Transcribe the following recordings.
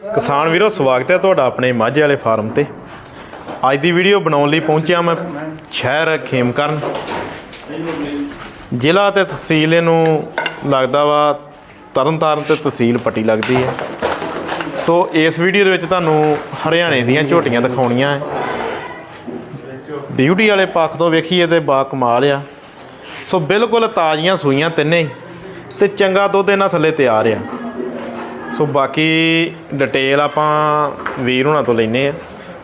ਕਿਸਾਨ ਵੀਰੋ, ਸਵਾਗਤ ਹੈ ਤੁਹਾਡਾ ਆਪਣੇ ਮਾਝੇ ਵਾਲੇ ਫਾਰਮ ਤੇ। ਅੱਜ ਦੀ ਵੀਡੀਓ ਬਣਾਉਣ ਲਈ ਪਹੁੰਚਿਆ ਮੈਂ ਸ਼ਹਿਰ ਖੇਮਕਰਨ। ਜ਼ਿਲ੍ਹਾ ਤੇ ਤਹਿਸੀਲ ਇਹਨੂੰ ਲੱਗਦਾ ਵਾ ਤਰਨਤਾਰਨ ਤੇ ਤਹਿਸੀਲ ਪੱਟੀ ਲੱਗਦੀ ਹੈ। ਸੋ ਇਸ ਵੀਡੀਓ ਦੇ ਵਿੱਚ ਤੁਹਾਨੂੰ ਹਰਿਆਣੇ ਦੀਆਂ ਝੋਟੀਆਂ ਦਿਖਾਉਣੀਆਂ ਹੈ। ਬਿਊਟੀ ਵਾਲੇ ਪੱਖ ਤੋਂ ਵੇਖੀਏ ਤੇ ਬਾ ਕਮਾਲ ਆ। ਸੋ ਬਿਲਕੁਲ ਤਾਜ਼ੀਆਂ ਸੂਈਆਂ ਤਿੰਨੇ ਹੀ ਤੇ ਚੰਗਾ ਦੁੱਧ ਇਹਨਾਂ ਥੱਲੇ ਤਿਆਰ ਆ। ਸੋ ਬਾਕੀ ਡਿਟੇਲ ਆਪਾਂ ਵੀਰ ਹੁਣਾਂ ਤੋਂ ਲੈਨੇ ਆ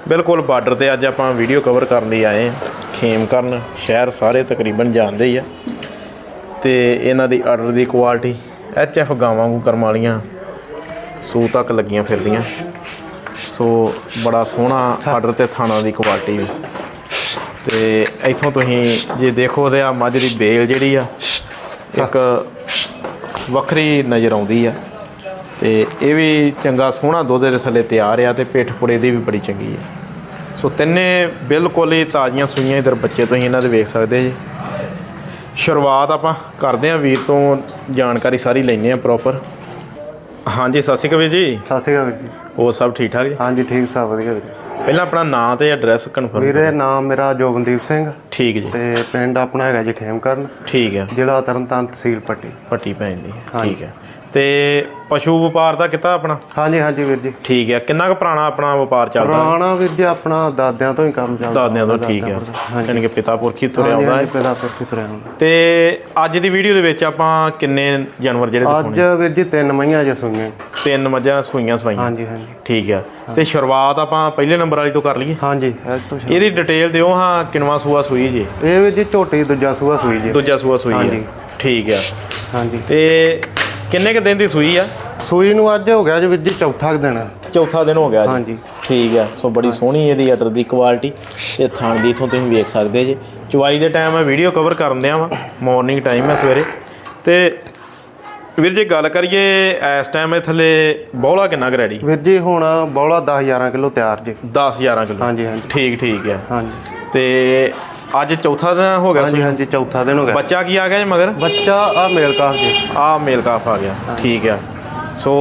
ਬਿਲਕੁਲ ਬਾਰਡਰ ਤੇ ਅੱਜ ਆਪਾਂ ਵੀਡੀਓ ਕਵਰ ਕਰਨ ਲਈ ਆਏ ਆ ਖੇਮ ਕਰਨ, ਸ਼ਹਿਰ ਸਾਰੇ ਤਕਰੀਬਨ ਜਾਣਦੇ ਹੀ ਆ। ਤੇ ਇਹਨਾਂ ਦੀ ਆਰਡਰ ਦੀ ਕੁਆਲਿਟੀ ਐਚ ਐਫ ਗਾਵਾਂ ਨੂੰ ਕਰਮ ਵਾਲੀਆਂ ਸੂ ਤੱਕ ਲੱਗੀਆਂ ਫਿਰਦੀਆਂ। ਸੋ ਬੜਾ ਸੋਹਣਾ ਆਰਡਰ ਤੇ ਥਾਣਾ ਦੀ ਕੁਆਲਿਟੀ ਵੀ ਤੇ ਇੱਥੋਂ ਤੁਸੀਂ ਜੇ ਦੇਖੋ ਤੇ ਆ ਮੱਝ ਦੀ ਬੇਲ ਜਿਹੜੀ ਆ, ਇੱਕ ਵੱਖਰੀ ਨਜ਼ਰ ਆਉਂਦੀ ਆ। ਤੇ ਇਹ ਵੀ ਚੰਗਾ ਸੋਹਣਾ ਦੁੱਧ ਦੇ ਥੱਲੇ ਤਿਆਰ ਆ ਤੇ ਪਿੱਠ ਪੁੜੇ ਦੀ ਵੀ ਬੜੀ ਚੰਗੀ ਆ। ਸੋ ਤਿੰਨੇ ਬਿਲਕੁਲ ਹੀ ਤਾਜ਼ੀਆਂ ਸੂਈਆਂ ਇਧਰ ਬੱਚੇ ਤੁਸੀਂ ਇਹਨਾਂ ਦੇ ਵੇਖ ਸਕਦੇ ਜੀ। ਸ਼ੁਰੂਆਤ ਆਪਾਂ ਕਰਦੇ ਹਾਂ ਵੀਰ ਤੋਂ ਜਾਣਕਾਰੀ ਸਾਰੀ ਲੈਂਦੇ ਆ ਪ੍ਰੋਪਰ ਹਾਂਜੀ ਸਤਿ ਸ਼੍ਰੀ ਅਕਾਲ ਵੀਰ ਜੀ। ਸਤਿ ਸ਼੍ਰੀ ਅਕਾਲ ਜੀ। ਹੋਰ ਸਭ ਠੀਕ ਠਾਕ ਜੀ? ਹਾਂਜੀ ਠੀਕ ਸਭ ਵਧੀਆ ਵੀਰੇ ਪਹਿਲਾਂ ਆਪਣਾ ਨਾਂ ਤੇ ਐਡਰੈਸ ਕਨਫਰਮ ਵੀਰੇ ਨਾਮ ਮੇਰਾ ਜੋਗਨਦੀਪ ਸਿੰਘ। ਠੀਕ ਜੀ। ਤੇ ਪਿੰਡ ਆਪਣਾ ਹੈਗਾ ਜੀ ਖੇਮਕਰਨ। ਠੀਕ ਹੈ। ਜ਼ਿਲ੍ਹਾ ਤਰਨਤਾਰਨ ਤਹਿਸੀਲ ਪੱਟੀ। ਪੱਟੀ ਪੈਂਦੀ ਹੈ ਠੀਕ ਹੈ। ਤੇ ਪਸ਼ੂ ਵਪਾਰ ਦਾ ਕਿਤਾ ਆਪਣਾ? ਹਾਂਜੀ ਹਾਂਜੀ ਵੀਰ ਜੀ। ਠੀਕ ਹੈ। ਕਿੰਨਾ ਕੁ ਪੁਰਾਣਾ ਆਪਣਾ ਵਪਾਰ ਚੱਲਦਾ? ਪੁਰਾਣਾ ਵੀਰ ਜੀ ਆਪਣਾ ਦਾਦਿਆਂ ਤੋਂ ਹੀ ਕੰਮ ਚੱਲਦਾ। ਦਾਦਿਆਂ ਤੋਂ ਠੀਕ ਹੈ। ਯਾਨੀ ਕਿ ਪਿਤਾ ਪੁਰਖੀ ਤੁਰਿਆ ਆਉਂਦਾ ਹੈ। ਹਾਂਜੀ ਪਹਿਲਾਂ ਪਰ ਕਿਤਰੇ ਆਉਂਦਾ। ਤੇ ਅੱਜ ਦੀ ਵੀਡੀਓ ਦੇ ਵਿੱਚ ਆਪਾਂ ਕਿੰਨੇ ਜਾਨਵਰ ਜਿਹੜੇ ਅੱਜ ਵੀਰ ਜੀ ਤਿੰਨ ਮਈਆਂ ਜੇ ਸੁਣੀਆਂ ਤਿੰਨ ਮੱਝਾਂ ਸੂਈਆਂ ਸਵਾਈਆਂ। ਹਾਂਜੀ ਹਾਂਜੀ। ਠੀਕ ਹੈ। ਤੇ ਸ਼ੁਰੂਆਤ ਆਪਾਂ ਪਹਿਲੇ ਨੰਬਰ ਵਾਲੀ ਤੋਂ ਕਰ ਲਈਏ। ਹਾਂਜੀ ਇਹ ਤੋਂ ਸ਼ੁਰੂ। ਇਹਦੀ ਡਿਟੇਲ ਦਿਓ ਹਾਂ ਕਿੰਨਵਾ ਸੂਆ ਸੂਈ ਜੀ। ਇਹ ਵੀਰ ਜੀ ਝੋਟੀ ਦੂਜਾ ਸੂਆ ਸੂਈ ਜੀ। ਦੂਜਾ ਸੂਆ ਸੂਈ ਹਾਂਜੀ। ਠੀਕ ਹੈ। ਹਾਂਜੀ। ਤੇ ਕਿੰਨੇ ਕ ਦਿਨ ਦੀ ਸੂਈ ਆ? ਸੂਈ ਨੂੰ ਅੱਜ ਹੋ ਗਿਆ ਜੀ ਵੀਰ ਜੀ ਚੌਥਾ ਦਿਨ। ਚੌਥਾ ਦਿਨ ਹੋ ਗਿਆ ਜੀ। ਹਾਂਜੀ। ਠੀਕ ਹੈ ਸੋ ਬੜੀ ਸੋਹਣੀ ਇਹਦੀ ਅਟਰ ਦੀ ਕੁਆਲਿਟੀ ਤੇ ਥਣ ਦੀ ਇਥੋਂ ਤੁਸੀਂ ਵੇਖ ਸਕਦੇ ਜੇ। ਚੁਆਈ ਦੇ ਟਾਈਮ ਮੈਂ ਵੀਡੀਓ ਕਵਰ ਕਰਨ ਦਿਆਂ ਵਾਂ ਮਾਰਨਿੰਗ ਟਾਈਮ ਹੈ ਸਵੇਰੇ। ਤੇ ਵੀਰ ਜੇ ਗੱਲ ਕਰੀਏ ਇਸ ਟਾਈਮ ਇਹ ਥੱਲੇ ਬੌਲਾ ਕਿੰਨਾ ਕੁ ਰੈਡੀ ਵੀਰ ਜੀ ਹੁਣ ਬੌਲਾ 10 11 ਕਿਲੋ ਤਿਆਰ ਜੀ। 10 11 ਕਿਲੋ। ਹਾਂਜੀ ਹਾਂਜੀ। ਠੀਕ ਠੀਕ ਹੈ ਹਾਂਜੀ। ਤੇ ਅੱਜ ਚੌਥਾ ਦਿਨ ਹੋ ਗਿਆ ਹਾਂਜੀ ਹਾਂਜੀ ਚੌਥਾ ਦਿਨ ਹੋ ਗਿਆ। ਬੱਚਾ ਕੀ ਆ ਗਿਆ ਜੀ ਮਗਰ? ਬੱਚਾ ਆ ਮੇਲ ਕਾਫ ਜੀ। ਆ ਮੇਲ ਕਾਫ ਆ ਗਿਆ ਠੀਕ ਆ। ਸੋ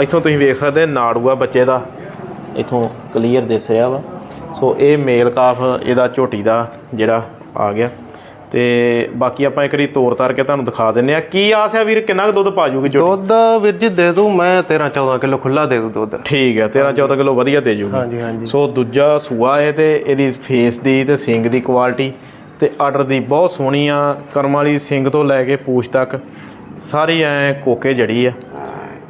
ਇੱਥੋਂ ਤੁਸੀਂ ਵੇਖ ਸਕਦੇ ਨਾੜੂਆ ਬੱਚੇ ਦਾ ਇੱਥੋਂ ਕਲੀਅਰ ਦਿਸ ਰਿਹਾ ਵਾ। ਸੋ ਇਹ ਮੇਲ ਕਾਫ ਇਹਦਾ ਝੋਟੀ ਦਾ ਜਿਹੜਾ ਆ ਗਿਆ। ਤੇ ਬਾਕੀ ਆਪਾਂ ਇੱਕ ਵਾਰੀ ਤੋਰ ਤਾਰ ਕੇ ਤੁਹਾਨੂੰ ਦਿਖਾ ਦਿੰਨੇ ਆ ਕੀ ਆਸ ਆ ਵੀਰ ਕਿੰਨਾ ਕੁ ਦੁੱਧ ਪਾ ਜੂਗੀ ਝੋਟੀ ਦੁੱਧ ਵੀਰ ਜੀ ਦੇ ਦੂੰ ਮੈਂ 13 14 ਕਿਲੋ ਖੁੱਲਾ ਦੇ ਦੂੰ ਦੁੱਧ। ਠੀਕ ਹੈ 13 14 ਕਿਲੋ ਵਧੀਆ ਦੇ ਜੂਗੀ। ਹਾਂਜੀ ਹਾਂਜੀ। ਸੋ ਦੂਜਾ ਸੂਆ ਹੈ ਤੇ ਇਹਦੀ ਫੇਸ ਦੀ ਤੇ ਸਿੰਗ ਦੀ ਕੁਆਲਿਟੀ ਤੇ ਆਰਡਰ ਦੀ ਬਹੁਤ ਸੋਹਣੀ ਆ। ਕਰਮ ਵਾਲੀ ਸਿੰਗ ਤੋਂ ਲੈ ਕੇ ਪੂਛ ਤੱਕ ਸਾਰੀ ਐ ਕੋਕੇ ਜੜੀ ਆ।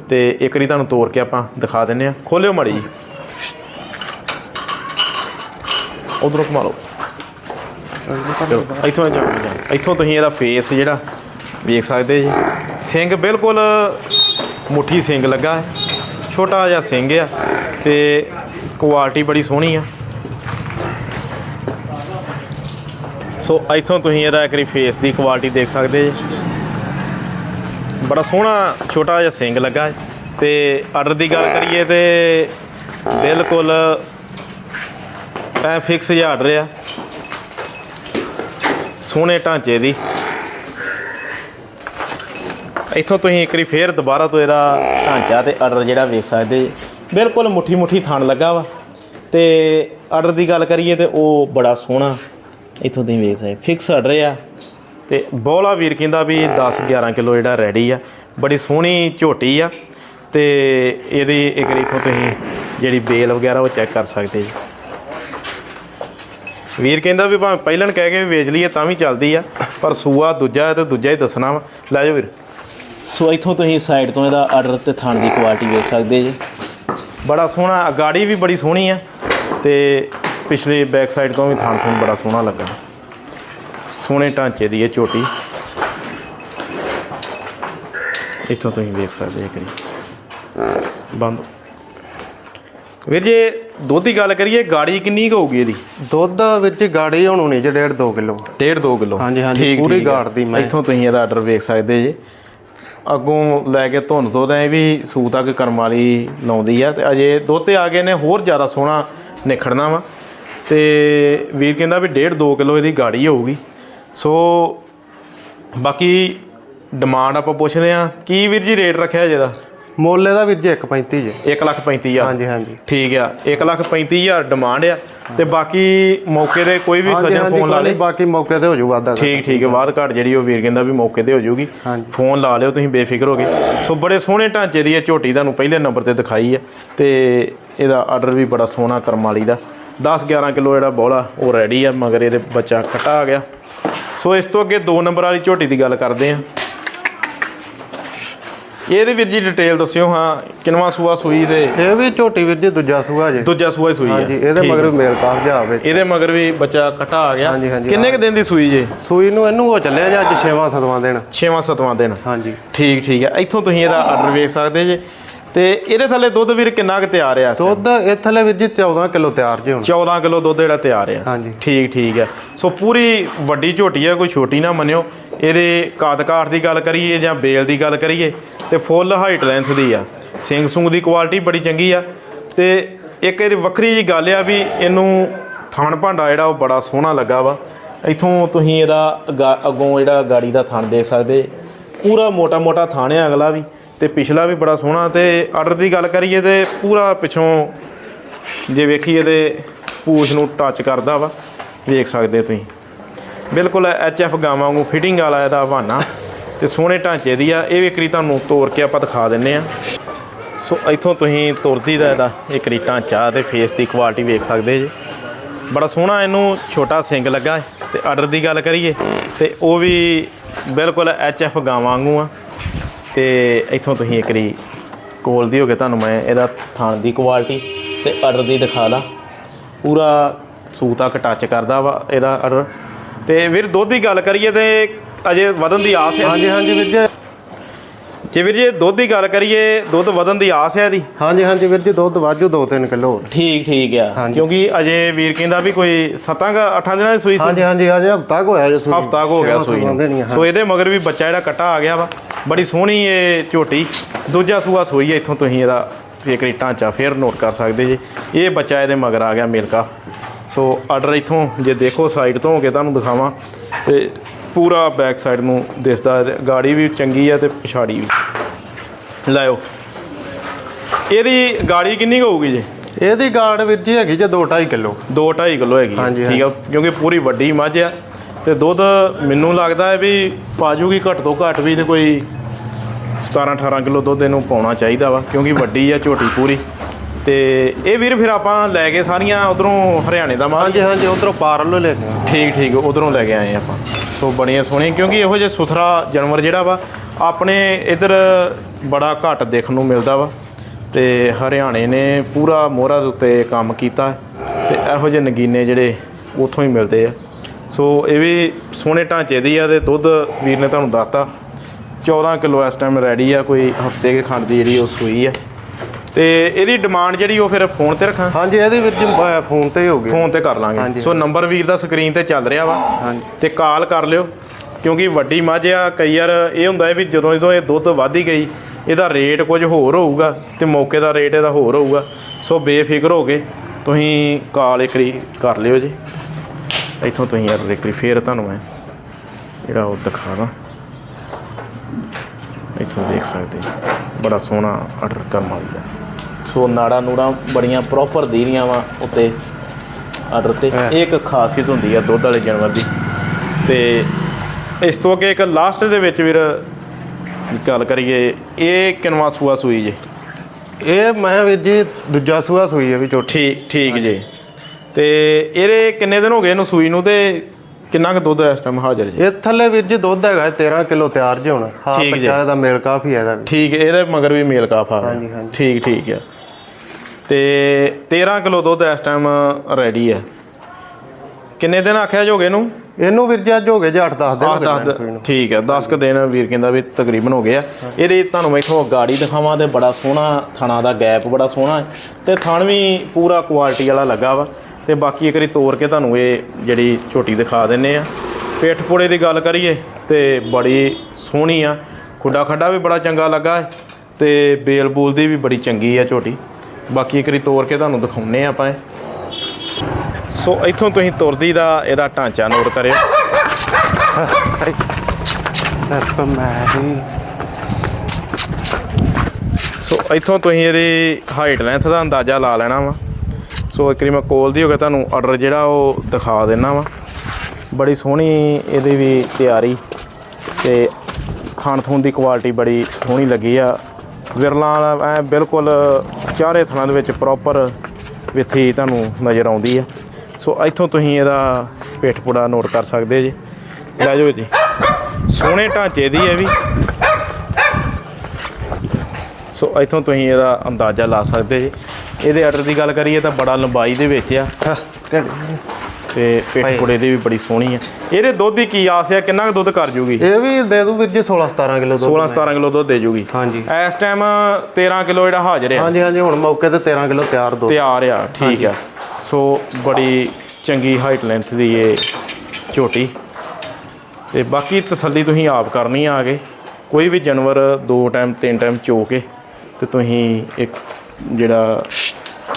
ਤੇ ਇੱਕ ਵਾਰੀ ਤੁਹਾਨੂੰ ਤੋੜ ਕੇ ਆਪਾਂ ਦਿਖਾ ਦਿੰਨੇ ਆ ਖੋਲਿਓ ਮੜੀ ਜੀ ਉਧਰੋਂ ਘੁਮਾ ਲਓ। ਚਲੋ, ਇੱਥੋਂ ਜਾ ਇੱਥੋਂ ਤੁਸੀਂ ਇਹਦਾ ਫੇਸ ਜਿਹੜਾ ਵੇਖ ਸਕਦੇ ਜੀ। ਸਿੰਘ ਬਿਲਕੁਲ ਮੁੱਠੀ ਸਿੰਘ ਲੱਗਾ ਹੈ। ਛੋਟਾ ਜਿਹਾ ਸਿੰਘ ਆ ਤੇ ਕੁਆਲਿਟੀ ਬੜੀ ਸੋਹਣੀ ਆ। ਸੋ ਇੱਥੋਂ ਤੁਸੀਂ ਇਹਦਾ ਇੱਕ ਫੇਸ ਦੀ ਕੁਆਲਿਟੀ ਦੇਖ ਸਕਦੇ ਜੀ। ਬੜਾ ਸੋਹਣਾ ਛੋਟਾ ਜਿਹਾ ਸਿੰਗ ਲੱਗਾ ਹੈ ਤੇ ਆਰਡਰ ਦੀ ਗੱਲ ਕਰੀਏ ਤੇ ਬਿਲਕੁਲ ਐ ਫਿਕਸ ਜਿਹਾ ਆਰਡਰ ਆ। ਸੋਹਣੇ ਢਾਂਚੇ ਦੀ। ਇੱਥੋਂ ਤੁਸੀਂ ਇੱਕ ਵਾਰੀ ਫੇਰ ਦੁਬਾਰਾ ਤੋਂ ਇਹਦਾ ਢਾਂਚਾ ਤੇ ਆਰਡਰ ਜਿਹੜਾ ਵੇਖ ਸਕਦੇ ਜੀ। ਬਿਲਕੁਲ ਮੁੱਠੀ ਮੁੱਠੀ ਥਾਣ ਲੱਗਾ ਵਾ। ਤੇ ਆਰਡਰ ਦੀ ਗੱਲ ਕਰੀਏ ਤੇ ਉਹ ਬੜਾ ਸੋਹਣਾ ਇੱਥੋਂ ਤੁਸੀਂ ਵੇਖ ਸਕਦੇ। ਫਿਕਸ ਆਰਡਰ ਆ। ਤੇ ਬੋਲਾ ਵੀਰ ਕਹਿੰਦਾ ਵੀ 10 11 ਕਿਲੋ ਜਿਹੜਾ ਰੈਡੀ ਆ। ਬੜੀ ਸੋਹਣੀ ਝੋਟੀ ਆ। ਤੇ ਇਹਦੀ ਇੱਕ ਵਾਰੀ ਇੱਥੋਂ ਤੁਸੀਂ ਜਿਹੜੀ ਬੇਲ ਵਗੈਰਾ ਉਹ ਚੈੱਕ ਕਰ ਸਕਦੇ ਜੀ। ਵੀਰ ਕਹਿੰਦਾ ਵੀ ਭਾਵੇਂ ਪਹਿਲਣ ਕਹਿ ਕੇ ਵੇਚ ਲਈਏ ਤਾਂ ਵੀ ਚੱਲਦੀ ਆ ਪਰ ਸੂਆ ਦੂਜਾ ਹੈ ਤੇ ਦੂਜਾ ਹੀ ਦੱਸਣਾ ਵਾ। ਲੈ ਜਾਓ ਵੀਰ। ਸੋ ਇੱਥੋਂ ਤੁਸੀਂ ਸਾਈਡ ਤੋਂ ਇਹਦਾ ਆਰਡਰ ਤੇ ਥਣ ਦੀ ਕੁਆਲਿਟੀ ਵੇਖ ਸਕਦੇ ਜੀ। ਬੜਾ ਸੋਹਣਾ ਗਾੜੀ ਵੀ ਬੜੀ ਸੋਹਣੀ ਆ ਤੇ ਪਿਛਲੇ ਬੈਕ ਸਾਈਡ ਤੋਂ ਵੀ ਥਣ ਥਣ ਬੜਾ ਸੋਹਣਾ ਲੱਗਾ। ਸੋਹਣੇ ਢਾਂਚੇ ਦੀ ਇਹ ਝੋਟੀ। ਇੱਥੋਂ ਤੁਸੀਂ ਵੇਖ ਸਕਦੇ ਹੋ ਕਰੀ ਬੰਦ। ਵੀਰ ਜੇ ਦੁੱਧ ਦੀ ਗੱਲ ਕਰੀਏ ਗਾੜੀ ਕਿੰਨੀ ਕੁ ਹੋਊਗੀ ਇਹਦੀ? ਦੁੱਧ ਜੀ ਗਾੜੀ ਹੁਣ ਹੋਣੀ ਜੇ 1.5 2 ਕਿਲੋ। ਡੇਢ 2 ਕਿਲੋ? ਹਾਂਜੀ, ਹਾਂਜੀ, ਪੂਰੀ। ਗਾੜ ਦੀ ਮੈਂ। ਇੱਥੋਂ ਤੁਸੀਂ ਇਹਦਾ ਆਰਡਰ ਵੇਖ ਸਕਦੇ ਜੇ। ਅੱਗੋਂ ਲੈ ਕੇ ਧੁੰਨ ਤੋਂ ਤਾਂ ਇਹ ਵੀ ਸੂ ਤੱਕ ਕਰਮ ਵਾਲੀ ਲਾਉਂਦੀ ਆ ਤੇ ਅਜੇ ਦੁੱਧ ਤੇ ਆ ਗਏ ਨੇ ਹੋਰ ਜ਼ਿਆਦਾ ਸੋਹਣਾ ਨਿਖੜਨਾ ਵਾ। ਤੇ ਵੀਰ ਕਹਿੰਦਾ ਵੀ ਡੇਢ 2 ਕਿਲੋ ਇਹਦੀ ਗਾੜੀ ਹੋਊਗੀ। ਸੋ ਬਾਕੀ ਡਿਮਾਂਡ ਆਪਾਂ ਪੁੱਛਦੇ ਆ ਕੀ ਵੀਰ ਜੀ ਰੇਟ ਰੱਖਿਆ ਜਿਹਦਾ ਮੁੱਲ ਇਹਦਾ ਵੀਰ ਜੀ 1.35 ਜੇ। 135000 ਹਾਂਜੀ ਹਾਂਜੀ। ਠੀਕ ਆ 135000 ਡਿਮਾਂਡ ਆ ਤੇ ਬਾਕੀ ਮੌਕੇ ਤੇ ਕੋਈ ਵੀ ਹਾਂਜੀ ਸੱਜਣ ਹਾਂਜੀ ਫੋਨ ਲਾ ਕੋਈ ਲੇ। ਬਾਕੀ ਮੌਕੇ ਤੇ ਹੋ ਜਾਊ ਵਾਧਾ ਠੀਕ ਠੀਕ ਹੈ ਬਾਅਦ ਘਾਟ ਜਿਹੜੀ ਉਹ ਵੀਰ ਕਹਿੰਦਾ ਵੀ ਮੌਕੇ ਤੇ ਹੋ ਜਾਊਗੀ ਹਾਂਜੀ। ਫੋਨ ਲਾ ਲਿਓ ਤੁਸੀਂ ਬੇਫਿਕਰ ਹੋ ਗਏ ਸੋ ਬੜੇ ਸੋਹਣੇ ਢਾਂਚੇ ਦੀ ਇਹ ਝੋਟੀ ਤੁਹਾਨੂੰ ਪਹਿਲੇ ਨੰਬਰ ਤੇ ਦਿਖਾਈ ਆ ਤੇ ਇਹਦਾ ਆਰਡਰ ਵੀ ਬੜਾ ਸੋਹਣਾ ਕਰਮ ਵਾਲੀ ਦਾ। 10 11 ਕਿਲੋ ਜਿਹੜਾ ਬੋਲਾ ਉਹ ਰੈਡੀ ਆ ਮਗਰ ਇਹਦੇ ਬੱਚਾ ਕੱਟਾ ਆ ਗਿਆ। ਸੋ ਇਸ ਤੋਂ ਅੱਗੇ 2 ਨੰਬਰ ਵਾਲੀ ਝੋਟੀ ਦੀ ਗੱਲ ਕਰਦੇ ਆ। ਇਹਦੇ ਵੀਰ ਜੀ ਡਿਟੇਲ ਦੱਸਿਓ ਹਾਂ ਕਿੰਨਵਾਂ ਸੂਆ ਸੂਈ ਦੇ ਇਹ ਵੀ ਝੋਟੀ ਵੀਰ ਜੀ ਦੂਜਾ ਸੂਆ ਜੇ। ਦੂਜਾ ਸੂਆ ਹੀ ਸੂਈ ਆ। ਹਾਂਜੀ ਇਹਦੇ ਮਗਰ ਆ। ਮੇਲ ਕਾਫ ਜਾ ਆਵੇ। ਇਹਦੇ ਮਗਰ ਵੀ ਬੱਚਾ ਕੱਟਾ ਆ ਗਿਆ। ਹਾਂਜੀ, ਹਾਂਜੀ, ਕਿੰਨੇ ਕ ਦਿਨ ਦੀ ਸੂਈ ਜੇ? ਸੂਈ ਨੂੰ ਇਹਨੂੰ ਹੋ ਚੱਲਿਆ ਜੇ ਅੱਜ 6ਵਾਂ 7ਵਾਂ ਦਿਨ। 6ਵਾਂ 7ਵਾਂ ਦਿਨ। ਹਾਂਜੀ। ਠੀਕ ਠੀਕ ਹੈ ਇੱਥੋਂ ਤੁਸੀਂ ਇਹਦਾ ਆਰਡਰ ਵੇਖ ਸਕਦੇ ਜੇ। ਤੇ ਇਹਦੇ ਥੱਲੇ ਦੁੱਧ ਵੀਰ ਕਿੰਨਾ ਕੁ ਤਿਆਰ ਆ? ਦੁੱਧ ਇਹ ਥੱਲੇ ਵੀਰ ਜੀ 14 ਕਿਲੋ ਤਿਆਰ ਜੇ ਹੁਣ। 14 ਕਿਲੋ ਦੁੱਧ ਜਿਹੜਾ ਤਿਆਰ ਆ। ਹਾਂਜੀ। ਠੀਕ ਠੀਕ ਹੈ ਸੋ ਪੂਰੀ ਵੱਡੀ ਝੋਟੀ ਹੈ ਕੋਈ ਛੋਟੀ ਨਾ ਮੰਨਿਓ। ਇਹਦੇ ਕਾਦ ਕਾਠ ਦੀ ਗੱਲ ਕਰੀਏ ਜਾਂ ਬੇਲ ਦੀ ਗੱਲ ਕਰੀਏ ਤੇ ਫੁੱਲ ਹਾਈਟ ਲੈਂਥ ਦੀ ਆ। ਸਿੰਘ ਸੁੰਗ ਦੀ ਕੁਆਲਿਟੀ ਬੜੀ ਚੰਗੀ ਆ। ਤੇ ਇੱਕ ਇਹਦੀ ਵੱਖਰੀ ਜੀ ਗੱਲ ਆ ਵੀ ਇਹਨੂੰ ਥਾਣ ਭਾਂਡਾ ਜਿਹੜਾ ਉਹ ਬੜਾ ਸੋਹਣਾ ਲੱਗਾ ਵਾ। ਇਥੋਂ ਤੁਸੀਂ ਇਹਦਾ ਗਾ- ਅੱਗੋਂ ਜਿਹੜਾ ਗਾੜੀ ਦਾ ਥਾਣ ਦੇਖ ਸਕਦੇ। ਪੂਰਾ ਮੋਟਾ ਮੋਟਾ ਥਾਣ ਹੈ ਅਗਲਾ ਵੀ ਤੇ ਪਿਛਲਾ ਵੀ ਬੜਾ ਸੋਹਣਾ ਤੇ ਆਰਡਰ ਦੀ ਗੱਲ ਕਰੀਏ ਤੇ ਪੂਰਾ ਪਿੱਛੋਂ ਜੇ ਵੇਖੀਏ ਤੇ ਪੂਛ ਨੂੰ ਟੱਚ ਕਰਦਾ ਵਾ। ਦੇਖ ਸਕਦੇ ਤੁਸੀਂ। ਬਿਲਕੁਲ ਐਚ ਐਫ ਗਾਵਾਂ ਵਾਂਗੂ ਫਿਟਿੰਗ ਵਾਲਾ ਇਹਦਾ ਬਹਾਨਾ। ਤੇ ਸੋਹਣੇ ਢਾਂਚੇ ਦੀ ਆ, ਇਹ ਵੀ ਇੱਕਰੀ ਤੁਹਾਨੂੰ ਤੋੜ ਕੇ ਆਪਾਂ ਦਿਖਾ ਦਿੰਨੇ ਆ। ਸੋ ਇੱਥੋਂ ਤੁਸੀਂ ਤੁਰਦੀ ਦਾ ਇਹਦਾ ਇੱਕ ਰੀ ਢਾਂਚਾ ਤੇ ਫੇਸ ਦੀ ਕੁਆਲਿਟੀ ਵੇਖ ਸਕਦੇ ਜੀ। ਬੜਾ ਸੋਹਣਾ ਇਹਨੂੰ ਛੋਟਾ ਸਿੰਗ ਲੱਗਾ ਹੈ। ਤੇ ਆਰਡਰ ਦੀ ਗੱਲ ਕਰੀਏ, ਤੇ ਉਹ ਵੀ ਬਿਲਕੁਲ ਐਚ ਐਫ ਗਾਵਾਂ ਵਾਂਗੂ ਆ। ਤੇ ਇੱਥੋਂ ਤੁਸੀਂ ਇੱਕ ਰੀ ਕੋਲ ਦੀ ਹੋ ਕੇ ਤੁਹਾਨੂੰ ਮੈਂ ਇਹਦਾ ਥਾਣ ਦੀ ਕੁਆਲਿਟੀ ਤੇ ਆਰਡਰ ਦੀ ਦਿਖਾ ਲਾ ਪੂਰਾ ਸੂ ਤੱਕ ਟੱਚ ਕਰਦਾ ਵਾ ਇਹਦਾ ਆਰਡਰ ਤੇ ਵੀਰ ਦੁੱਧ ਦੀ ਗੱਲ ਕਰੀਏ ਤੇ ਅਜੇ ਵਧਣ ਦੀ ਆਸ ਹੈ। ਹਾਂਜੀ ਹਾਂਜੀ ਵੀਰ ਜੀ। ਜੇ ਵੀਰ ਜੀ ਦੁੱਧ ਦੀ ਗੱਲ ਕਰੀਏ ਦੁੱਧ ਵਧਣ ਦੀ ਆਸ ਹੈ ਇਹਦੀ? ਹਾਂਜੀ ਹਾਂਜੀ ਵੀਰ ਜੀ ਦੁੱਧ ਵਾਜੂ 2-3 ਕਿਲੋ ਹੋਰ। ਠੀਕ ਠੀਕ ਆ। ਹਾਂਜੀ। ਕਿਉਂਕਿ ਅਜੇ ਵੀਰ ਕਹਿੰਦਾ ਵੀ ਕੋਈ 7 8 ਦਿਨਾਂ ਦੀ ਸੂਈ ਸੀ। ਹਾਂਜੀ ਹਾਂਜੀ ਅਜੇ ਹਫਤਾ ਕੁ ਹੋਇਆ ਜੇ ਸੂਈ। ਹਫਤਾ ਹੋ ਗਿਆ ਸੂਈ ਸੋ ਇਹਦੇ ਮਗਰ ਵੀ ਬੱਚਾ ਜਿਹੜਾ ਕੱਟਾ ਆ ਗਿਆ ਵਾ। ਬੜੀ ਸੋਹਣੀ ਇਹ ਝੋਟੀ। ਦੂਜਾ ਸੂਆ ਸੋਈ ਹੈ ਇੱਥੋਂ ਤੁਸੀਂ ਇਹਦਾ ਇੱਕ ਰੀ ਢਾਂਚਾ ਫੇਰ ਨੋਟ ਕਰ ਸਕਦੇ ਜੀ। ਇਹ ਬੱਚਾ ਇਹਦੇ ਮਗਰ ਆ ਗਿਆ ਮਿਲਕਾ। ਸੋ ਆਰਡਰ ਇੱਥੋਂ ਜੇ ਦੇਖੋ ਸਾਈਡ ਤੋਂ ਹੋ ਕੇ ਤੁਹਾਨੂੰ ਦਿਖਾਵਾਂ। ਤੇ ਪੂਰਾ ਬੈਕ ਸਾਈਡ ਨੂੰ ਦਿਸਦਾ। ਗਾੜੀ ਵੀ ਚੰਗੀ ਆ ਤੇ ਪਿਛਾੜੀ ਵੀ। ਲਾਇਓ। ਇਹਦੀ ਗਾੜੀ ਕਿੰਨੀ ਕੁ ਹੋਊਗੀ ਜੀ? ਇਹਦੀ ਗਾੜ ਵੀਰ ਜੀ ਹੈਗੀ ਜੇ 2.5 ਕਿਲੋ। 2.5 ਕਿਲੋ ਹੈਗੀ। ਹਾਂਜੀ, ਠੀਕ ਆ ਕਿਉਂਕਿ ਪੂਰੀ ਵੱਡੀ ਮੱਝ ਆ ਤੇ ਦੁੱਧ ਮੈਨੂੰ ਲੱਗਦਾ ਹੈ ਵੀ ਪਾਜੂਗੀ ਘੱਟ ਤੋਂ ਘੱਟ ਵੀ ਤੇ ਕੋਈ 17 18 ਕਿਲੋ ਦੁੱਧ ਇਹਨੂੰ ਪਾਉਣਾ ਚਾਹੀਦਾ ਵਾ ਕਿਉਂਕਿ ਵੱਡੀ ਆ ਝੋਟੀ ਪੂਰੀ। ਤੇ ਇਹ ਵੀਰ ਫਿਰ ਆਪਾਂ ਲੈ ਕੇ ਸਾਰੀਆਂ ਉਧਰੋਂ ਹਰਿਆਣੇ ਦਾ ਮਾਲ ਹਾਂਜੀ ਹਾਂਜੀ ਉਧਰੋਂ ਪਾਰਲੋ ਲੈਦੇ ਆ ਠੀਕ ਠੀਕ ਉਧਰੋਂ ਲੈ ਕੇ ਆਏ ਆਪਾਂ। ਸੋ ਬੜੀਆਂ ਸੋਹਣੀਆਂ ਕਿਉਂਕਿ ਇਹੋ ਜਿਹਾ ਸੁਥਰਾ ਜਾਨਵਰ ਜਿਹੜਾ ਵਾ, ਆਪਣੇ ਇਧਰ ਬੜਾ ਘੱਟ ਦੇਖਣ ਨੂੰ ਮਿਲਦਾ ਵਾ। ਤੇ ਹਰਿਆਣੇ ਨੇ ਪੂਰਾ ਮੋਹਰਾ ਦੇ ਉੱਤੇ ਕੰਮ ਕੀਤਾ ਹੈ ਤੇ ਇਹੋ ਜਿਹੇ ਨਗੀਨੇ ਜਿਹੜੇ ਉਥੋਂ ਹੀ ਮਿਲਦੇ ਆ। ਸੋ ਇਹ ਵੀ ਸੋਹਣੇ ਢਾਂਚੇ ਦੀ ਆ ਤੇ ਦੁੱਧ ਵੀਰ ਨੇ ਤੁਹਾਨੂੰ ਦੱਸਤਾ। 14 ਕਿਲੋ ਇਸ ਟਾਈਮ ਰੈਡੀ ਆ, ਕੋਈ ਹਫ਼ਤੇ ਕੇ ਖੰਡ ਦੀ ਜਿਹੜੀ ਉਹ ਸੂਈ ਆ। ਤੇ ਇਹਦੀ ਡਿਮਾਂਡ ਜਿਹੜੀ ਉਹ ਫਿਰ ਫੋਨ ਤੇ ਰੱਖਾਂ? ਹਾਂਜੀ ਇਹਦੀ ਵੀਰ ਜੀ ਅਹ, ਫੋਨ ਤੇ ਹੀ ਹੋਊਗੀ। ਫੋਨ ਤੇ ਕਰ ਲਾਂਗੇ। ਸੋ ਨੰਬਰ ਵੀਰ ਦਾ ਸਕਰੀਨ ਤੇ ਚੱਲ ਰਿਹਾ ਵਾ। ਹਾਂਜੀ। ਤੇ ਕਾਲ ਕਰ ਲਿਓ ਕਿਉਂਕਿ ਵੱਡੀ ਮੱਝ ਆ ਕਈ ਵਾਰ ਇਹ ਹੁੰਦਾ ਹੈ ਵੀ ਜਦੋਂ ਜਦੋਂ ਇਹ ਦੁੱਧ ਵੱਧ ਹੀ ਗਈ ਇਹਦਾ ਰੇਟ ਕੁਝ ਹੋਰ ਹੋਊਗਾ ਤੇ ਮੌਕੇ ਦਾ ਰੇਟ ਇਹਦਾ ਹੋਰ ਹੋਊਗਾ। ਸੋ ਬੇਫਿਕਰ ਹੋ ਕੇ ਤੁਸੀਂ ਕਾਲ ਇੱਕ ਵਾਰੀ ਕਰ ਲਿਓ ਜੀ। ਇੱਥੋਂ ਤੁਸੀਂ ਯਾਰ ਇੱਕ ਵਾਰੀ ਫੇਰ ਤੁਹਾਨੂੰ ਮੈਂ ਜਿਹੜਾ ਉਹ ਦਿਖਾ ਦਾਂ ਇੱਥੋਂ ਦੇਖ ਸਕਦੇ। ਬੜਾ ਸੋਹਣਾ ਆਰਡਰ ਕਰਨ ਵਾਲੀ ਆ। ਸੋ ਨਾੜਾ ਨੂੜਾ ਬੜੀਆਂ ਪ੍ਰੋਪਰ ਦੇ ਰਹੀਆਂ ਵਾ ਉੱਤੇ ਆਰਡਰ ਤੇ। ਇਹ ਇੱਕ ਖਾਸੀਅਤ ਹੁੰਦੀ ਆ ਦੁੱਧ ਵਾਲੇ ਜਾਨਵਰ ਦੀ। ਤੇ ਇਸ ਤੋਂ ਅੱਗੇ ਇੱਕ ਲਾਸਟ ਦੇ ਵਿੱਚ ਵੀਰ ਗੱਲ ਕਰੀਏ ਇਹ ਕਿਨਵਾ ਸੂਆ ਸੂਈ ਜੇ? ਇਹ ਮੈਂ ਵੀਰ ਜੀ ਦੂਜਾ ਸੂਆ ਸੂਈ ਹੈ ਵੀ ਝੋਟੀ ਠੀਕ ਠੀਕ ਜੇ। ਤੇ ਇਹਦੇ ਕਿੰਨੇ ਦਿਨ ਹੋ ਗਏ ਇਹਨੂੰ ਸੂਈ ਨੂੰ ਤੇ ਕਿੰਨਾ ਕੁ ਦੁੱਧ ਇਸ ਟਾਈਮ ਹਾਜ਼ਰ ਜੇ? ਇਹ ਥੱਲੇ ਵੀਰ ਜੀ ਦੁੱਧ ਹੈਗਾ 13 ਕਿਲੋ ਤਿਆਰ ਜੇ ਹੁਣ। ਹਾਂ। 50 ਦਾ ਮੇਲ ਕਾਫੀ ਹੈ ਇਹਦਾ ਠੀਕ ਇਹਦੇ ਮਗਰ ਵੀ ਮੇਲ ਕਾਫ ਆ। ਹਾਂਜੀ, ਹਾਂਜੀ। ਠੀਕ ਠੀਕ ਹੈ ਤੇ 13 ਕਿਲੋ ਦੁੱਧ ਇਸ ਟਾਈਮ ਰੈਡੀ ਹੈ। ਕਿੰਨੇ ਦਿਨ ਆਖਿਆ ਜੋਗੇ ਨੂੰ ਇਹਨੂੰ ਵੀਰ ਜੀ ਅੱਜ ਹੋ ਗਏ ਜੇ 8-10 ਦਿਨ ਹੋ ਆਹ ਗਏ ਦਸ ਲੈਣ ਸੂਈ ਨੂੰ। ਠੀਕ ਹੈ 10 ਕ ਦਿਨ ਵੀਰ ਕਹਿੰਦਾ ਵੀ ਤਕਰੀਬਨ ਹੋ ਗਏ ਆ। ਇਹਦੇ ਤੁਹਾਨੂੰ ਮੈਂ ਇਥੋਂ ਗਾੜੀ ਦਿਖਾਵਾਂ ਤੇ ਬੜਾ ਸੋਹਣਾ ਥਣਾ ਦਾ ਗੈਪ ਬੜਾ ਸੋਹਣਾ ਹੈ ਤੇ ਥਣ ਵੀ ਪੂਰਾ ਕੁਆਲਿਟੀ ਵਾਲਾ ਲੱਗਾ ਵਾ। ਤੇ ਬਾਕੀ ਇੱਕ ਵਾਰੀ ਤੋੜ ਕੇ ਤੁਹਾਨੂੰ ਇਹ ਜਿਹੜੀ ਝੋਟੀ ਦਿਖਾ ਦਿੰਨੇ ਆ। ਪੇਠ ਪੋੜੇ ਦੀ ਗੱਲ ਕਰੀਏ ਤੇ ਬੜੀ ਸੋਹਣੀ ਆ। ਖੁੱਡਾ ਖੱਡਾ ਵੀ ਬੜਾ ਚੰਗਾ ਲੱਗਾ ਹੈ ਤੇ ਬੇਲ ਬੂਲ ਦੀ ਵੀ ਬੜੀ ਚੰਗੀ ਆ ਝੋਟੀ। ਬਾਕੀ ਇੱਕ ਵਾਰੀ ਤੋੜ ਕੇ ਤੁਹਾਨੂੰ ਦਿਖਾਉਨੇ ਆ ਆਪਾਂ ਸੋ ਇੱਥੋਂ ਤੁਸੀਂ ਤੁਰਦੀ ਦਾ ਇਹਦਾ ਢਾਂਚਾ ਨੋਟ ਕਰਿਓ। ਸੋ ਇੱਥੋਂ ਤੁਸੀਂ ਇਹਦੀ ਹਾਈਟ ਲੈਂਥ ਦਾ ਅੰਦਾਜ਼ਾ ਲਾ ਲੈਣਾ ਵਾ। ਸੋ ਇੱਕ ਵਾਰੀ ਮੈਂ ਕੋਲ ਦੀ ਹੋ ਕੇ ਤੁਹਾਨੂੰ ਆਰਡਰ ਜਿਹੜਾ ਉਹ ਦਿਖਾ ਦੇਣਾ ਵਾ। ਬੜੀ ਸੋਹਣੀ ਇਹਦੀ ਵੀ ਤਿਆਰੀ ਤੇ ਖਾਣ ਥੂਣ ਦੀ ਕੁਆਲਿਟੀ ਬੜੀ ਸੋਹਣੀ ਲੱਗੀ ਆ। ਵਿਰਲਾ ਵਾਲਾ ਐ ਬਿਲਕੁਲ ਚਾਰੇ ਥਣਾਂ ਦੇ ਵਿੱਚ ਪ੍ਰੋਪਰ ਵਿੱਥੀ ਤੁਹਾਨੂੰ ਨਜ਼ਰ ਆਉਂਦੀ ਆ। ਸੋ ਇੱਥੋਂ ਤੁਸੀਂ ਇਹਦਾ ਪੇਟ ਪੂੜਾ ਨੋਟ ਕਰ ਸਕਦੇ ਜੀ। ਲੈ ਜਾਓ ਜੀ। ਸੋਹਣੇ ਢਾਂਚੇ ਦੀ ਹੈ ਵੀ। ਸੋ ਇੱਥੋਂ ਤੁਸੀਂ ਇਹਦਾ ਅੰਦਾਜ਼ਾ ਲਾ ਸਕਦੇ ਜੀ। ਇਹਦੇ ਆਰਡਰ ਦੀ ਗੱਲ ਕਰੀਏ ਤਾਂ ਬੜਾ ਲੰਬਾਈ ਦੇ ਵਿੱਚ ਆ। ਤੇ ਪਿੱਠ। ਪੁੜੇ ਦੀ ਵੀ ਬੜੀ ਸੋਹਣੀ ਆ। ਇਹਦੇ ਦੁੱਧ ਦੀ ਕੀ ਆਸ ਆ? ਕਿੰਨਾ ਕੁ ਦੁੱਧ ਕਰ ਜੂਗੀ? ਇਹ ਵੀ ਦੇ ਦੂ ਵੀਰ ਜੀ 16 17 ਕਿਲੋ 16 17 ਕਿਲੋ ਦੁੱਧ ਦੇ ਜੂਗੀ। ਹਾਂਜੀ। ਇਸ ਟਾਈਮ 13 ਕਿਲੋ ਜਿਹੜਾ ਹਾਜ਼ਰ ਆ। ਹਾਂਜੀ ਹਾਂਜੀ ਹੁਣ ਮੌਕੇ ਤੇ 13 ਕਿਲੋ ਤਿਆਰ ਦੋ ਤਿਆਰ ਆ ਠੀਕ ਆ। ਸੋ ਬੜੀ ਚੰਗੀ ਹਾਈਟ ਲੈਂਥ ਦੀ ਇਹ ਝੋਟੀ। ਤੇ ਬਾਕੀ ਤਸੱਲੀ ਤੁਸੀਂ ਆਪ ਕਰਨੀ ਆ ਕੇ ਕੋਈ ਵੀ ਜਾਨਵਰ ਦੋ ਟਾਈਮ ਤਿੰਨ ਟਾਈਮ ਚੋ ਕੇ ਤੇ ਤੁਸੀਂ ਇੱਕ ਜਿਹੜਾ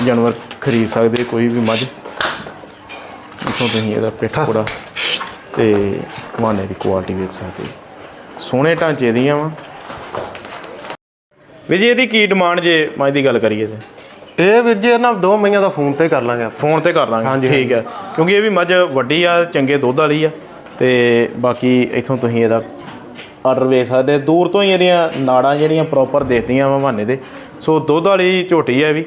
ਜਾਨਵਰ ਖਰੀਦ ਸਕਦੇ ਕੋਈ ਵੀ ਮੱਝ। ਇਥੋਂ ਤੁਸੀਂ ਇਹਦਾ ਪਿੱਠ ਪੂੜਾ ਤੇ ਮਾਨੇ ਦੀ ਕੁਆਲਿਟੀ ਵੇਖ ਸਕਦੇ ਹੋ। ਸੋਹਣੇ ਢਾਂਚੇ ਦੀਆਂ ਵਾ। ਵੀ ਜੀ ਇਹਦੀ ਕੀ ਡਿਮਾਂਡ ਜੇ ਮੱਝ ਦੀ ਗੱਲ ਕਰੀਏ ਤੇ? ਇਹ ਵੀਰ ਜੀ ਇਹਨਾਂ ਦੋ ਮਈਆਂ ਦਾ ਫੋਨ ਤੇ ਕਰ ਲਾਂਗੇ ਆਪਾਂ। ਫੋਨ ਤੇ ਕਰ ਲਾਂਗੇ ਠੀਕ ਹੈ। ਕਿਉਂਕਿ ਇਹ ਵੀ ਮੱਝ ਵੱਡੀ ਆ ਚੰਗੇ ਦੁੱਧ ਵਾਲੀ ਆ ਤੇ ਬਾਕੀ ਇਥੋਂ ਤੁਸੀਂ ਇਹਦਾ ਆਰਡਰ ਵੇਖ ਸਕਦੇ। ਦੂਰ ਤੋਂ ਹੀ ਇਹਦੀਆਂ ਨਾੜਾਂ ਜਿਹੜੀਆਂ ਪ੍ਰੋਪਰ ਦੇਖਦੀਆਂ ਵਾ ਬਹਾਨੇ ਦੇ। ਸੋ ਦੁੱਧ ਵਾਲੀ ਝੋਟੀ ਹੈ ਵੀ।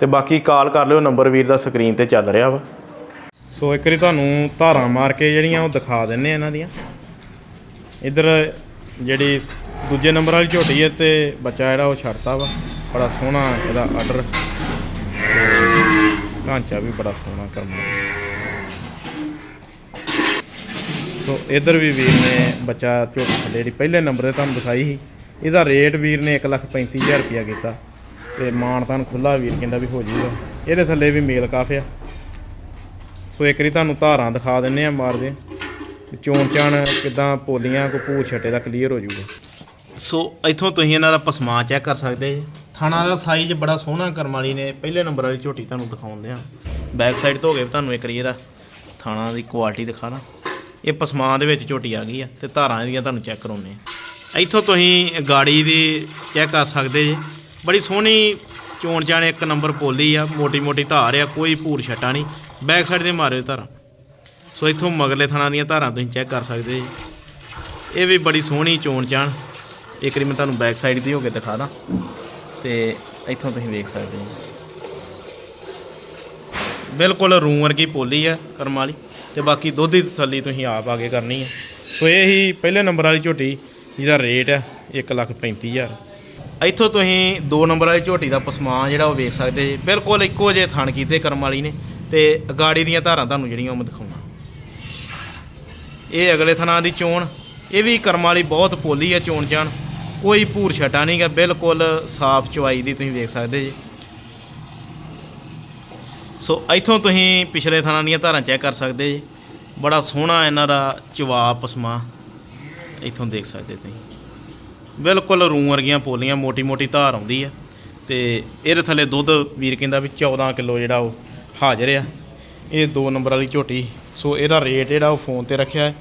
ਤੇ ਬਾਕੀ ਕਾਲ ਕਰ ਲਿਓ ਨੰਬਰ ਵੀਰ ਦਾ ਸਕਰੀਨ ਤੇ ਚੱਲ ਰਿਹਾ ਵਾ। ਸੋ ਇੱਕ ਵਾਰੀ ਤੁਹਾਨੂੰ ਧਾਰਾਂ ਮਾਰ ਕੇ ਜਿਹੜੀਆਂ ਉਹ ਦਿਖਾ ਦਿੰਨੇ ਇਹਨਾਂ ਦੀਆਂ। ਇਧਰ ਜਿਹੜੀ ਦੂਜੇ ਨੰਬਰ ਵਾਲੀ ਝੋਟੀ ਹੈ ਤੇ ਬੱਚਾ ਜਿਹੜਾ ਉਹ ਛੱਡਤਾ ਵਾ, ਬੜਾ ਸੋਹਣਾ ਇਹਦਾ ਆਰਡਰ ਢਾਂਚਾ ਵੀ ਬੜਾ ਸੋਹਣਾ ਕਰਨਾ ਸੋ ਇਧਰ ਵੀ ਵੀਰ ਨੇ ਬੱਚਾ ਝੋਟੀ ਥੱਲੇ ਜਿਹੜੀ ਪਹਿਲੇ ਨੰਬਰ ਤੇ ਤੁਹਾਨੂੰ ਦਿਖਾਈ ਸੀ, ਇਹਦਾ ਰੇਟ ਵੀਰ ਨੇ 135000 ਰੁਪਇਆ ਕੀਤਾ। ਤੇ ਮਾਨਤਾਨ ਖੁੱਲਾ ਵੀਰ ਕਹਿੰਦਾ ਵੀ ਹੋ ਜਾਊਗਾ ਇਹਦੇ ਥੱਲੇ ਵੀ ਮੇਲ ਕਾਫ ਆ। ਸੋ ਇੱਕ ਵਾਰੀ ਤੁਹਾਨੂੰ ਧਾਰਾਂ ਦਿਖਾ ਦਿੰਨੇ ਆ ਮਾਰਦੇ। ਚੋਣ ਚਾਣ ਕਿਦਾਂ ਪੋਲੀਆਂ ਕੋ ਭੂਰ ਛੱਟੇ ਦਾ ਕਲੀਅਰ ਹੋ ਜਾਊਗਾ ਸੋ, ਇੱਥੋਂ ਤੁਸੀਂ ਇਹਨਾਂ ਦਾ ਪਸਮਾ ਚੈੱਕ ਕਰ ਸਕਦੇ। ਜੀ ਥਾਣਾ ਦਾ ਸਾਈਜ਼ ਬੜਾ ਸੋਹਣਾ ਕਰਮ ਵਾਲੀ ਨੇ। ਪਹਿਲੇ ਨੰਬਰ ਵਾਲੀ ਝੋਟੀ ਤੁਹਾਨੂੰ ਦਿਖਾਉਂਦੇ ਆ। ਬੈਕ ਸਾਈਡ ਤੋਂ ਹੋ ਕੇ ਵੀ ਤੁਹਾਨੂੰ ਇੱਕ ਵਾਰੀ ਇਹਦਾ ਥਾਣਾ ਦੀ ਕੁਆਲਿਟੀ ਦਿਖਾਣਾ ਇਹ ਪਸਮਾ ਦੇ ਵਿੱਚ ਝੋਟੀ ਆ ਗਈ ਆ ਤੇ ਧਾਰਾਂ ਇਹਦੀਆਂ ਤੁਹਾਨੂੰ ਚੈੱਕ ਕਰਾਉਂਦੇ ਆ। ਇੱਥੋਂ ਤੁਸੀਂ ਗਾੜੀ ਦੀ ਚੈੱਕ ਕਰ ਸਕਦੇ ਜੀ। ਬੜੀ ਸੋਹਣੀ ਚੋਣ ਚਾਣ ਇੱਕ ਨੰਬਰ ਪੋਲੀ ਆ। ਮੋਟੀ ਮੋਟੀ ਧਾਰ ਆ, ਕੋਈ ਭੂਰ ਛਟਾ ਨਹੀਂ। ਬੈਕ ਸਾਈਡ ਤੇ ਮਾਰਿਓ ਧਾਰਾਂ। ਸੋ ਇੱਥੋਂ ਮਗਰਲੇ ਥਾਣਾ ਦੀਆਂ ਧਾਰਾਂ ਤੁਸੀਂ ਚੈੱਕ ਕਰ ਸਕਦੇ ਜੀ। ਇਹ ਵੀ ਬੜੀ ਸੋਹਣੀ ਚੋਣ ਚਾਣ। ਇੱਕ ਵਾਰੀ ਮੈਂ ਤੁਹਾਨੂੰ ਬੈਕ ਸਾਈਡ ਦੀ ਹੋ ਕੇ ਦਿਖਾ ਦਾਂ। ਤੇ ਇੱਥੋਂ ਤੁਸੀਂ ਵੇਖ ਸਕਦੇ ਹੋ। ਬਿਲਕੁਲ ਰੂਮ ਵਰਗੀ ਪੋਲੀ ਹੈ ਕਰਮ ਵਾਲੀ। ਤੇ ਬਾਕੀ ਦੁੱਧ ਦੀ ਤਸੱਲੀ ਤੁਸੀਂ ਆਪ ਆ ਕੇ ਕਰਨੀ ਹੈ ਸੋ ਇਹ ਹੀ ਪਹਿਲੇ ਨੰਬਰ ਵਾਲੀ ਝੋਟੀ, ਜਿਹਦਾ ਰੇਟ ਹੈ 135000 ਇੱਥੋਂ ਤੁਸੀਂ ਦੋ ਨੰਬਰ ਵਾਲੀ ਝੋਟੀ ਦਾ ਪਸਮਾਨ ਜਿਹੜਾ ਉਹ ਵੇਖ ਸਕਦੇ ਜੀ। ਬਿਲਕੁਲ ਇੱਕੋ ਜਿਹੇ ਥਣ ਕੀਤੇ ਕਰਮ ਵਾਲੀ ਨੇ। ਤੇ ਅਗਾੜੀ ਦੀਆਂ ਧਾਰਾਂ ਤੁਹਾਨੂੰ ਜਿਹੜੀਆਂ ਉਹ ਮੈਂ ਦਿਖਾਉਣਾ। ਇਹ ਅਗਲੇ ਥਣਾ ਦੀ ਚੋਣ। ਇਹ ਵੀ ਕਰਮ ਵਾਲੀ ਬਹੁਤ ਪੋਲੀ ਹੈ ਚੋਣ ਚਾਣ ਕੋਈ ਭੂਰ ਛਟਾ ਨਹੀਂਗਾ ਬਿਲਕੁਲ ਸਾਫ਼ ਚਵਾਈ ਦੀ ਤੁਸੀਂ ਦੇਖ ਸਕਦੇ ਜੀ। ਸੋ ਇੱਥੋਂ ਤੁਸੀਂ ਪਿਛਲੇ ਥਾਣਾ ਦੀਆਂ ਧਾਰਾਂ ਚੈੱਕ ਕਰ ਸਕਦੇ ਜੀ। ਬੜਾ ਸੋਹਣਾ ਇਹਨਾਂ ਦਾ ਚਵਾ ਪਸਮਾ ਇੱਥੋਂ ਦੇਖ ਸਕਦੇ ਤੁਸੀਂ। ਬਿਲਕੁਲ ਰੂੰ ਵਰਗੀਆਂ ਪੋਲੀਆਂ ਮੋਟੀ ਮੋਟੀ ਧਾਰ ਆਉਂਦੀ ਆ। ਤੇ ਇਹਦੇ ਥੱਲੇ ਦੁੱਧ, ਵੀਰ ਕਹਿੰਦਾ ਵੀ 14 ਕਿਲੋ ਜਿਹੜਾ ਉਹ ਹਾਜ਼ਰ ਆ। ਇਹ ਦੋ ਨੰਬਰ ਵਾਲੀ ਝੋਟੀ। ਸੋ ਇਹਦਾ ਰੇਟ ਜਿਹੜਾ ਉਹ ਫੋਨ ਤੇ ਰੱਖਿਆ ਹੈ।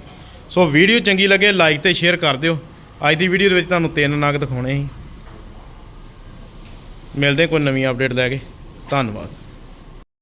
ਸੋ ਵੀਡੀਓ ਚੰਗੀ ਲੱਗੇ ਲਾਈਕ ਤੇ ਸ਼ੇਅਰ ਕਰ ਦਿਓ। ਅੱਜ ਦੀ ਵੀਡੀਓ ਦੇ ਵਿੱਚ ਤੁਹਾਨੂੰ ਤਿੰਨ ਨਾਗ ਦਿਖਾਉਣੇ ਸੀ। ਮਿਲਦੇ ਕੋਈ ਨਵੀਂ ਅਪਡੇਟ ਲੈ ਕੇ। ਧੰਨਵਾਦ।